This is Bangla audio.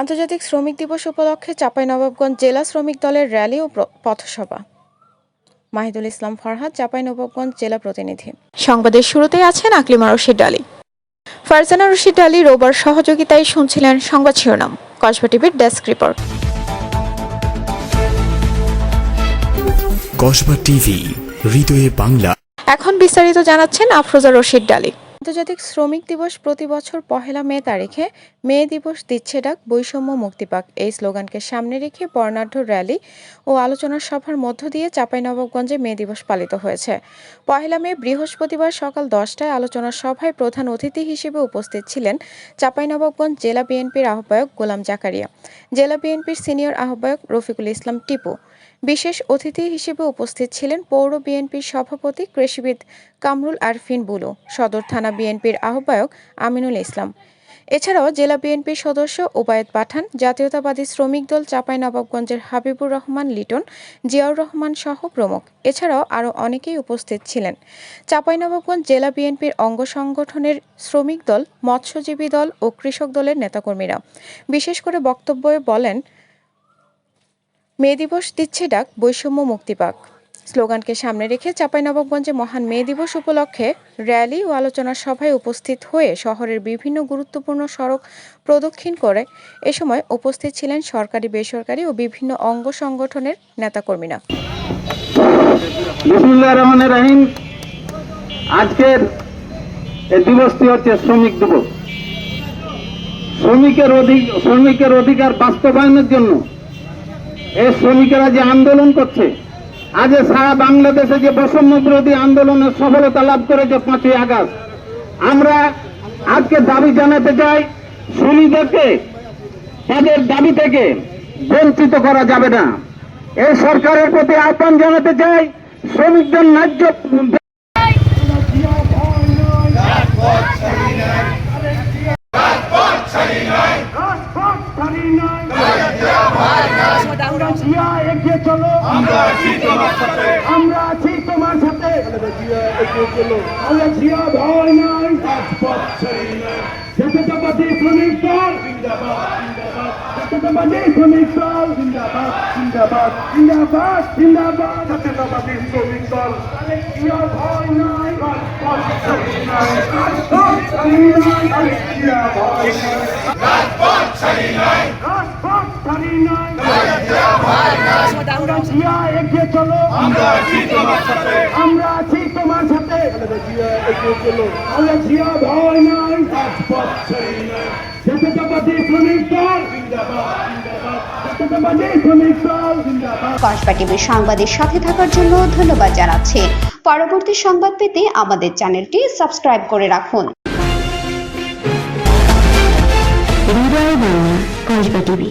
আন্তর্জাতিক শ্রমিক দিবস উপলক্ষে চাঁপাইনবাবগঞ্জ জেলা শ্রমিক দলের র্যালি ও পথসভা। মাহিদুল ইসলাম ফরহাদ চাঁপাইনবাবগঞ্জ জেলা প্রতিনিধি। সংবাদের শুরুতেই আছেন আকলিমা রশিদ আলী ফারজানা রশিদ আলী রোবার সহযোগিতায় শুনছিলেন সংবাদ শিরোনাম। কসবা টিভির ডেস্ক রিপোর্ট। কসবা টিভি হৃদয়ে বাংলা। এখন বিস্তারিত জানাচ্ছেন আফরোজা রশিদ ডালি। আন্তর্জাতিক শ্রমিক দিবস প্রতি বছর পহেলা মে তারিখে মে দিবস দিচ্ছে ডাক বৈষম্য মুক্তিপাক এই স্লোগানকে সামনে রেখে বর্ণাঢ্য র্যালি ও আলোচনা সভার মধ্য দিয়ে চাঁপাইনবাবগঞ্জে মে দিবস পালিত হয়েছে। পহেলা মে বৃহস্পতিবার সকাল দশটায় আলোচনা সভায় প্রধান অতিথি হিসেবে উপস্থিত ছিলেন চাঁপাইনবাবগঞ্জ জেলা বিএনপির আহ্বায়ক গোলাম জাকারিয়া, জেলা বিএনপির সিনিয়র আহ্বায়ক রফিকুল ইসলাম টিপু। বিশেষ অতিথি হিসেবে উপস্থিত ছিলেন পৌর বিএনপির সভাপতি কৃষিবিদ কামরুল আরফিন বুলু, সদর থানা বিএনপির আহ্বায়ক আমিনুল ইসলাম। এছাড়াও জেলা বিএনপির সদস্য ওবায়দ পাঠান, জাতীয়তাবাদী শ্রমিক দল চাঁপাইনবাবগঞ্জের হাবিবুর রহমান লিটন, জিয়াউর রহমান সহ প্রমুখ। এছাড়াও আরও অনেকেই উপস্থিত ছিলেন। চাঁপাইনবাবগঞ্জ জেলা বিএনপির অঙ্গ সংগঠনের শ্রমিক দল, মৎস্যজীবী দল ও কৃষক দলের নেতাকর্মীরা। বিশেষ করে বক্তব্যে বলেন, মে দিবস দিচ্ছে ডাক, বৈষম্য মুক্তিপাক স্লোগানকে সামনে রেখে চাঁপাইনবাবগঞ্জে মহান মে দিবস উপলক্ষে র্যালি ও আলোচনা সভায় উপস্থিত হয়ে শহরের বিভিন্ন গুরুত্বপূর্ণ সড়ক প্রদক্ষিণ করে এ সময় উপস্থিত ছিলেন সরকারি, বেসরকারি ও বিভিন্ন অঙ্গ সংগঠনের নেতাকর্মীরা। আজকের এই দিবসটি হচ্ছে শ্রমিক দিবস। শ্রমিকের অধিক শ্রমিকের অধিকার বাস্তবায়নের জন্য এই শ্রমিকেরা যে আন্দোলন করছে আজ সারা বাংলাদেশে যে বৈষম্য বিরোধী আন্দোলনের সফলতা লাভ করেছে পাঁচই আগস্ট আমরা আজকে দাবি জানাতে চাই শ্রমিকদেরকে তাদের দাবি থেকে বঞ্চিত করা যাবে না এই সরকারের প্রতি আহ্বান জানাতে চাই শ্রমিকদের ন্যায্য আমরা আছি তোমার সাথে। জিয়া ভয় নাই। জাতীয়তাবাদী শ্রমিক দল জাতীয়তাবাদী শ্রমিক দল জিন্দাবাদ জিন্দাবাদ। জিন্দাবাদ জিন্দাবাদ জাতীয়তাবাদী শ্রমিক দল জিয়া ভয় নাই। রাজপথ নাই আমরা জিয়া এগিয়ে চলো। আমরা আছি তোমার সাথে। আমরা আছি তোমার সাথে। আমরা জিয়া ভয় নাই। রাজপথ ছাড়ি নাই জাতীয়তাবাদী শ্রমিক দল। কসবা টিভির সংবাদের সাথে থাকার জন্য ধন্যবাদ জানাচ্ছি। পরবর্তী সংবাদ পেতে আমাদের চ্যানেলটি সাবস্ক্রাইব করে রাখুন। কসবা টিভি।